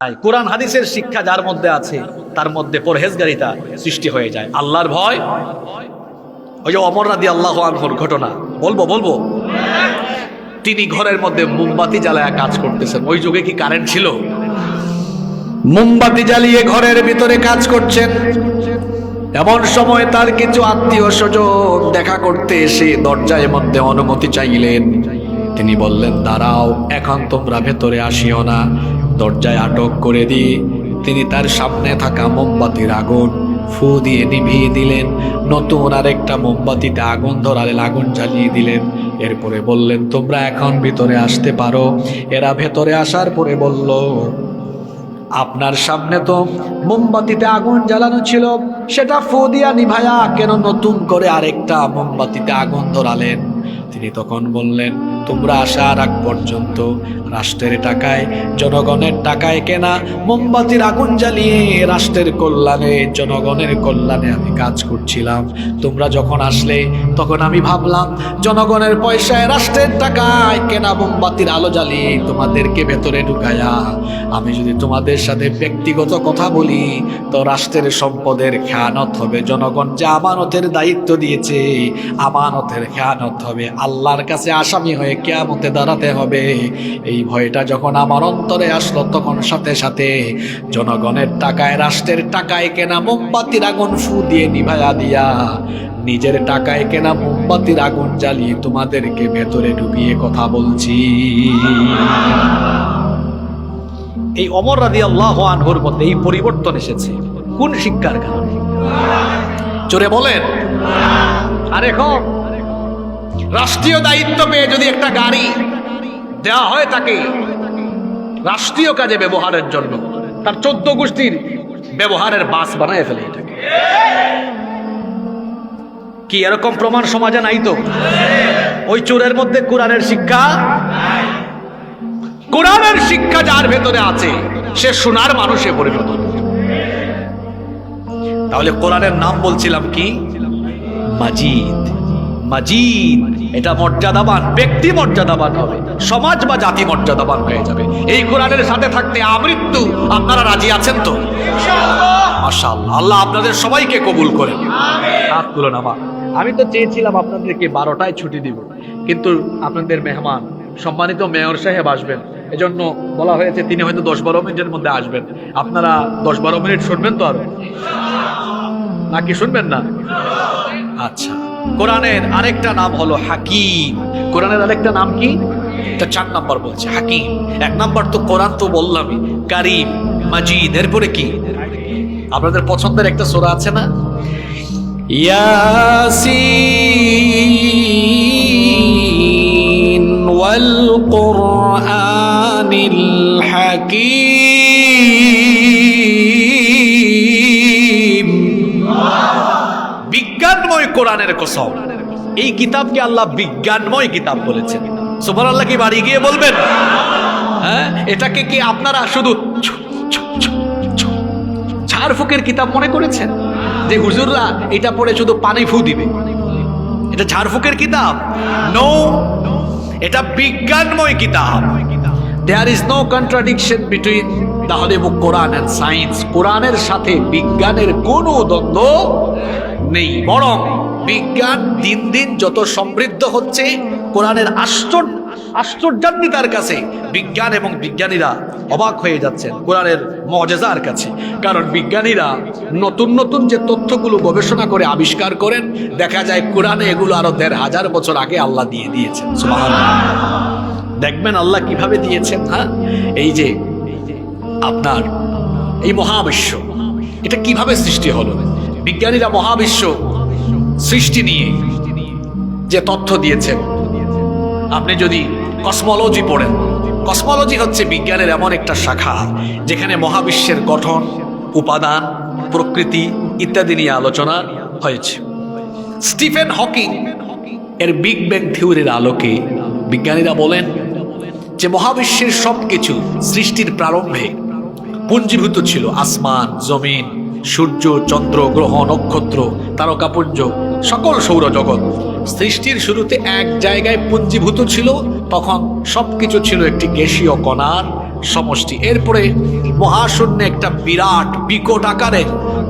তাই কোরআন হাদিসের শিক্ষা যার মধ্যে আছে, তার মধ্যে পরহেজগারিতা সৃষ্টি হয়ে যায়। আল্লাহর ভয়, ওই যে অমর আল্লাহ আনহর ঘটনা। বলব বলব? তিনি ঘরের মধ্যে মোমবাতি জ্বালায় কাজ করতেছেন। ওই যুগে কি কারেন্ট ছিল? মোমবাতি জ্বালিয়ে ঘরের ভিতরে কাজ করছেন। এমন সময় তার কিছু আত্মীয় স্বজন দেখা করতে এসে দরজায় মধ্যে অনুমতি চাইলেন। তিনি বললেন, দাঁড়াও, এখন তোমরা ভেতরে আসিও না। দরজায় আটক করে দিয়ে তিনি তার সামনে থাকা মোমবাতির আগুন ফু দিয়ে নিভিয়ে দিলেন। নতুন আরেকটা মোমবাতিতে আগুন ধরালেন আগুন জ্বালিয়ে দিলেন। এরপরে বললেন, তোমরা এখন ভিতরে আসতে পারো। এরা ভেতরে আসার পরে বলল, আপনার সামনে তো মোমবাতিতে আগুন জ্বালানো ছিল। সেটা ফু দিয়া নিভায়া কেন নতুন করে আরেকটা মোমবাতিতে আগুন ধরালেন? তিনি তখন বললেন তোমরা আসার আগ পর্যন্ত, রাষ্ট্রের টাকায়, জনগণের টাকায় কেনা মোমবাতির আগুন জ্বালিয়ে রাষ্ট্রের কল্যাণে, জনগণের কল্যাণে আমি কাজ করছিলাম। তোমরা যখন আসলে, তখন আমি ভাবলাম, জনগণের পয়সায় রাষ্ট্রের টাকায় কেনা মোমবাতির আলো জ্বালিয়ে তোমাদেরকে ভেতরে ঢুকায়া। আমি যদি তোমাদের সাথে ব্যক্তিগত কথা বলি, তো রাষ্ট্রের সম্পদের খেয়ানত হবে, জনগণ যে আমানতের দায়িত্ব দিয়েছে, আমানতের খেয়ানত হবে। আল্লাহর কাছে আসামি হয়ে কেয়ামতে দাঁড়াতে হবে। এই ভয়টা যখন আমার অন্তরে আসলো, তখন সাথে সাথে জনগণের টাকায়, রাষ্ট্রের টাকায় কেনা মোমবাতির আগুন ফু দিয়ে নিভায়া দিয়া, নিজের টাকায় কেনা মোমবাতির আগুন জ্বালিয়ে তোমাদেরকে ভেতরে ঢুকিয়ে কথা বলছি। এই অমর রাদি আল্লাহ আনহুর মধ্যে এই পরিবর্তন এসেছে। কোন শিক্ষার কারণে? জোরে বলেন। আর এখন রাষ্ট্রীয় দায়িত্ব পেয়ে যদি একটা গাড়ি দেওয়া হয় তাকে, রাষ্ট্রীয় কাজে ব্যবহারের জন্য, তার চোদ্দ গোষ্ঠীর ব্যবহারের বাস বানায় ফেলে এটাকে। কি এরকম প্রমাণ সমাজে নাই তো? ওই চোরের মধ্যে কোরআনের শিক্ষা কোরআনের শিক্ষা যার ভেতরে আছে, সে সোনার মানুষে পরিণত। তাহলে কোরআনের নাম বলছিলাম কি? মাজিদ। মাজিদ। এটা মর্যাদাবান ব্যক্তি মর্যাদাবান হবে। সমাজ বা জাতি মর্যাদাবান হয়ে যাবে। এই কোরআনের সাথে থাকতে আমৃত্যু আপনারা রাজি আছেন তো? মাশাআল্লাহ। আল্লাহ আপনাদের সবাইকে কবুল করে। হাত তুলুন আমার আমি তো চেয়েছিলাম আপনাদেরকে বারোটায় ছুটি দিব কিন্তু আপনাদের মেহমান সম্মানিত মেয়র সাহেব আসবেন। এজন্য বলা হয়েছে তিনি হয়তো দশ বারো মিনিটের মধ্যে আসবেন। আপনারা দশ বারো মিনিট শুনবেন তো আরও? নাকি শুনবেন না? আচ্ছা। কোরআনের আরেকটা নাম হলো হাকিম। কোরআনের আরেকটা নাম কি? চার নাম্বার বলছে, হাকিম। এক নাম্বার তো কোরআন তো বললামই, কারিম, মাজিদ, এরপরে কি? আপনাদের পছন্দের একটা সোরা আছে না? ইয়াসিন ওয়াল কোরআনিল হাকিম কোরআনের কসম। এই কিতাবকে আল্লাহ বিজ্ঞানময় কিতাব বলেছেন। সুবহান আল্লাহ কি বাড়ি গিয়ে বলবেন? হ্যাঁ? এটাকে কি আপনারা শুধু ছু- ঝাড়ফুকের কিতাব মনে করেছেন? যে হুজুররা এটা পড়ে শুধু পানি ফু দিবে। এটা ঝাড়ফুকের কিতাব? নো এটা বিজ্ঞানময় কিতাব। There is no contradiction between the holy book Quran and science কোরআনের সাথে বিজ্ঞানের কোনো দ্বন্দ্ব নেই। বরং বিজ্ঞান দিন দিন যত সমৃদ্ধ হচ্ছে, কোরআনের আশ্চর্য আশ্চর্যান্বিতার কাছে বিজ্ঞান এবং বিজ্ঞানীরা অবাক হয়ে যাচ্ছেন, কোরআনের মজেজার কাছে। কারণ বিজ্ঞানীরা নতুন নতুন যে তথ্যগুলো গবেষণা করে আবিষ্কার করেন, দেখা যায় কোরআনে এগুলো আরও দেড় হাজার বছর আগে আল্লাহ দিয়ে দিয়েছেন। দেখবেন আল্লাহ কীভাবে দিয়েছেন হ্যাঁ? এই যে আপনার এই মহাবিশ্ব, এটা কীভাবে সৃষ্টি হলো? বিজ্ঞানীরা মহাবিশ্ব সৃষ্টি নিয়ে যে তথ্য দিয়েছেন। আপনি যদি কসমোলজি পড়েন, কসমোলজি হচ্ছে বিজ্ঞানের এমন একটা শাখা যেখানে মহাবিশ্বের গঠন, উপাদান, প্রকৃতি ইত্যাদি নিয়ে আলোচনা হয়েছে। স্টিফেন হকিং এর বিগ ব্যাং থিওরির আলোকে বিজ্ঞানীরা বলেন যে মহাবিশ্বের সবকিছু সৃষ্টির প্রারম্ভে পুঞ্জীভূত ছিল। আসমান, জমিন, সূর্য, চন্দ্র, গ্রহ, নক্ষত্র, তারকাপুঞ্জ, সকল সৌরজগৎ। সৃষ্টির শুরুতে এক জায়গায় পুঞ্জীভূত ছিল, তখন সবকিছু ছিল একটি গ্যাসীয় কণার সমষ্টি। এরপরে মহাশূন্যে একটা বিরাট বিকট আকারে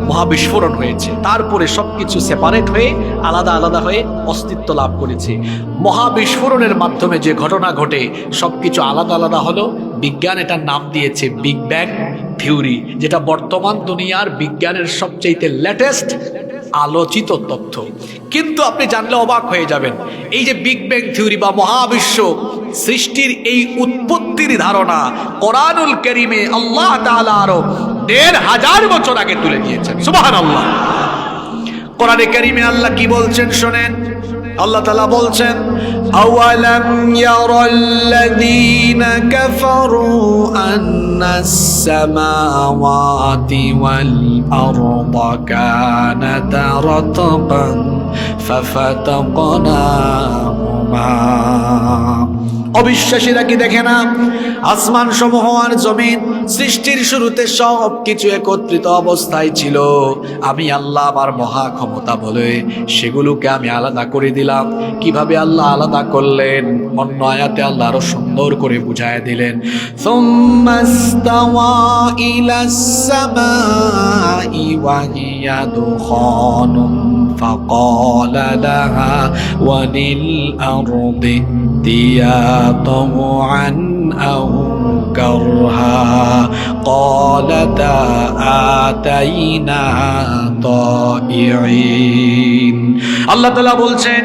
মহাবিস্ফোরণ হয়েছে। তারপরে সবকিছু সেপারেট হয়ে, আলাদা আলাদা হয়ে অস্তিত্ব লাভ করেছে। মহাবিস্ফোরণের মাধ্যমে যে ঘটনা ঘটে, সবকিছু আলাদা আলাদা হলো। বিজ্ঞান এটার নাম দিয়েছে বিগ ব্যাং থিওরি, যেটা বর্তমান দুনিয়ার বিজ্ঞানের সবচেয়ে লেটেস্ট আলোচিত তথ্য। কিন্তু আপনি জানলে অবাক হয়ে যাবেন, এই যে বিগ ব্যাং থিওরি বা মহাবিশ্ব সৃষ্টির এই উৎপত্তির ধারণা কোরআনুল করিমে আল্লাহ আরও দেড় হাজার বছর আগে তুলে দিয়েছেন। সুবাহান আল্লাহ কোরআনে করিমে আল্লাহ কি বলছেন শোনেন? আল্লাহ তালা বলছেন أولم ير الذين كفروا أن السماوات والأرض كانتا رتقا ففتقناهما অবিশ্বাসীরা কি দেখে না? আসমান সমূহ আর জমিন সৃষ্টির শুরুতে সব কিছু একত্রিত অবস্থায় ছিল। আমি আল্লাহ আমার মহা ক্ষমতা বলে সেগুলোকে আমি আলাদা করে দিলাম। কীভাবে আল্লাহ আলাদা করলেন? অন্য আয়াতে আল্লাহ আরও সুন্দর করে বুঝায় দিলেন। ثم استوى إلى السماء وهي دخان فقال لها وللأرض ائتيا طوعا أو كرها قالتا آتينا طائعين আল্লাহ তালা বলছেন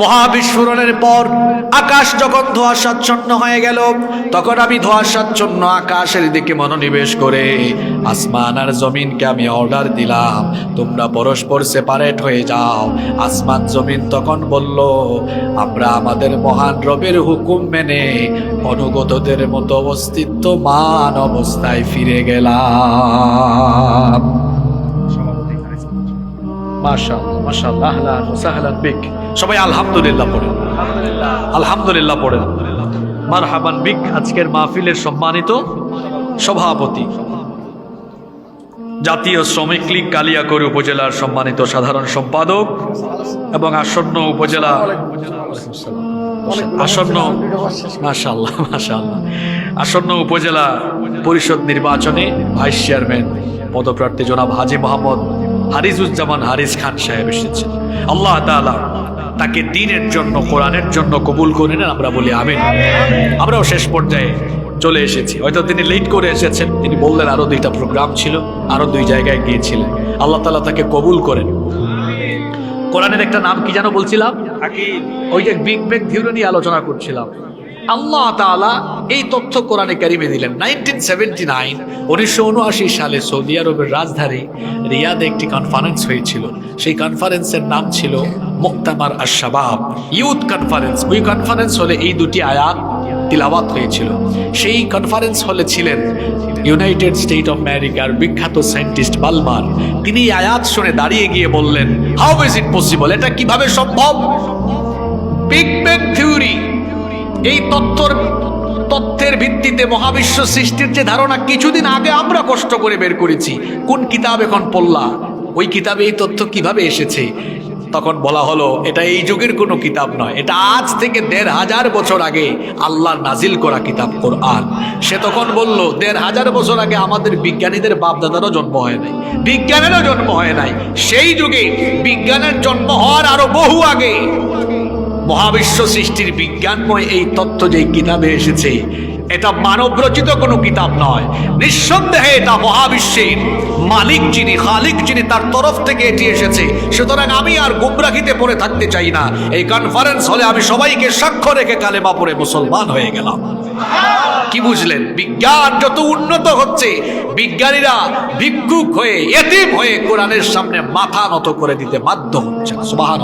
মহাবিস্ফোরণের পর আকাশ যখন ধোঁয়াশাচ্ছন্ন হয়ে গেল। তখন আমি ধোঁয়াশাচ্ছন্ন আকাশের দিকে মনোনিবেশ করে আসমান আর জমিনকে আমি অর্ডার দিলাম, তোমরা পরস্পর সেপারেট হয়ে যাও। আসমান জমিন তখন বলল, আমরা আমাদের মহান রবের হুকুম মেনে অনুগতদের মতো অস্তিত্ব মান অবস্থায় ফিরে গেলাম। মাশাআল্লাহ মাশাআল্লাহ, আহলান সাহলান বিক সবাই আলহামদুলিল্লাহ পড়েন আলহামদুলিল্লাহ পড়েন মারহাবান বিক আজকের মাহফিলের সম্মানিত সভাপতি। জাতীয় শ্রমিক লীগ কালিয়াকৈর উপজেলার সম্মানিত সাধারণ সম্পাদক এবং আসন্ন উপজেলা আসন্ন, মাশাআল্লাহ মাশাআল্লাহ। আসন্ন উপজেলা পরিষদ নির্বাচনে ভাইস চেয়ারম্যান পদপ্রার্থী জনাব হাজি মোহাম্মদ হারিজুজ্জামান হারিস খান সাহেব এসেছেন। আল্লাহ তাআলা তাকে দিনের জন্য কোরআনের জন্য কবুল করে নেন আমরা বলি আমিন। আমরাও শেষ পর্যায়ে চলে এসেছি। হয়তো তিনি লেট করে এসেছেন তিনি বললেন আরও দুইটা প্রোগ্রাম ছিল আরও দুই জায়গায় গিয়েছিলেন। আল্লাহ তালা তাকে কবুল করেন। কোরআনের একটা নাম কি যেন বলছিলাম? ওই যে বিগ ব্যাগ থিওরি নিয়ে আলোচনা করছিলাম। আল্লাহ তাআলা এই তথ্য কোরআনে কারিমে দিলেন। নাইনটিন সেভেন্টি নাইন, উনিশশো উনআশি সালে সৌদি আরবের রাজধানী রিয়াদে একটি কনফারেন্স হয়েছিল। সেই কনফারেন্সের নাম ছিল মুক্তামার আশাবাব ইউথ কনফারেন্স ওই কনফারেন্স হলে এই দুটি আয়াত তিলাওয়াত হয়েছিল। সেই কনফারেন্স হলে ছিলেন ইউনাইটেড স্টেট অফ আমেরিকার বিখ্যাত সায়েন্টিস্ট বালমার। তিনি আয়াত শুনে দাঁড়িয়ে গিয়ে বললেন হাউ ইজ ইট পসিবল এটা কীভাবে সম্ভব? বিগ ব্যাং থিওরি এই তত্ত্বর তথ্যের ভিত্তিতে মহাবিশ্ব সৃষ্টির যে ধারণা কিছুদিন আগে আমরা কষ্ট করে বের করেছি। কোন কিতাব এখন পড়লা? ওই কিতাবে এই তথ্য কীভাবে এসেছে? তখন বলা হলো, এটা এই যুগের কোনো কিতাব নয়। এটা আজ থেকে দেড় হাজার বছর আগে আল্লাহ নাজিল করা কিতাব, কোরআন। সে তখন বলল, দেড় হাজার বছর আগে আমাদের বিজ্ঞানীদের বাপদাদারও জন্ম হয় নাই। বিজ্ঞানেরও জন্ম হয় নাই। সেই যুগে বিজ্ঞানের জন্ম হওয়ার আরও বহু আগে মহাবিশ্ব সৃষ্টির বিজ্ঞানময় এই তথ্য যে কিতাবে এসেছে, এটা মানবরচিত কোনো কিতাব নয়। নিঃসন্দেহে এটা মহাবিশ্বের মালিক যিনি, খালিক যিনি তার তরফ থেকে এটি এসেছে। সুতরাং আমি আর গুমরাহিতে পড়ে থাকতে চাই না। এই কনফারেন্স হলে আমি সবাইকে সাক্ষ্য রেখে কালেমা পড়ে মুসলমান হয়ে গেলাম। কি বুঝলেন? বিজ্ঞান যত উন্নত হচ্ছে, বিজ্ঞানীরা ভিক্ষুক হয়ে, এতিম হয়ে কোরআনের সামনে মাথা নত করে দিতে বাধ্য হচ্ছে সুবাহান